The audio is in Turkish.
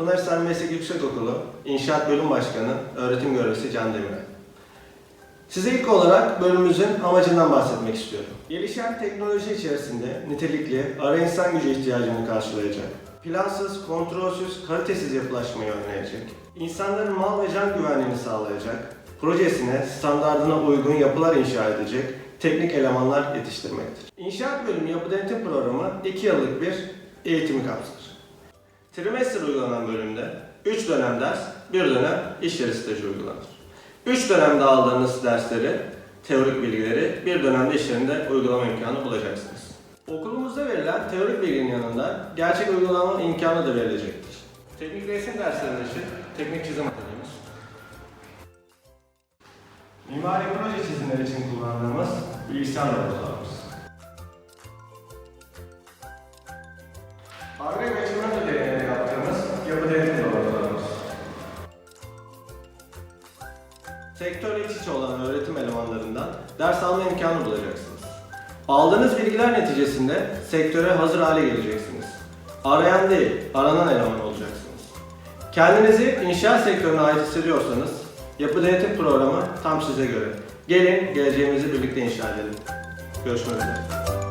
Pınarhisar Meslek Yüksekokulu İnşaat Bölüm Başkanı Öğretim Görevlisi Can Demirel. Size ilk olarak bölümümüzün amacından bahsetmek istiyorum. Gelişen teknoloji içerisinde nitelikli, ara insan gücü ihtiyacını karşılayacak, plansız, kontrolsüz, kalitesiz yapılaşmayı önleyecek, insanların mal ve can güvenliğini sağlayacak, projesine, standardına uygun yapılar inşa edecek teknik elemanlar yetiştirmektir. İnşaat bölümü yapı denetim programı 2 yıllık bir eğitimi kapsar. Trimester uygulanan bölümde 3 dönem ders, 1 dönem iş yeri stajı uygulanır. 3 dönemde aldığınız dersleri, teorik bilgileri bir dönemde iş yerinde uygulama imkanı bulacaksınız. Okulumuzda verilen teorik bilginin yanında gerçek uygulama imkanı da verilecektir. Teknik resim derslerinde için teknik çizim atölyemiz. Mimari proje çizimleri için kullandığımız bilgisayar laboratuvarımız. Agri ve Sektörle iç içe olan öğretim elemanlarından ders alma imkanı bulacaksınız. Aldığınız bilgiler neticesinde sektöre hazır hale geleceksiniz. Arayan değil, aranan eleman olacaksınız. Kendinizi inşaat sektörüne ait hissediyorsanız yapı denetim programı tam size göre. Gelin geleceğimizi birlikte inşa edelim. Görüşmek üzere.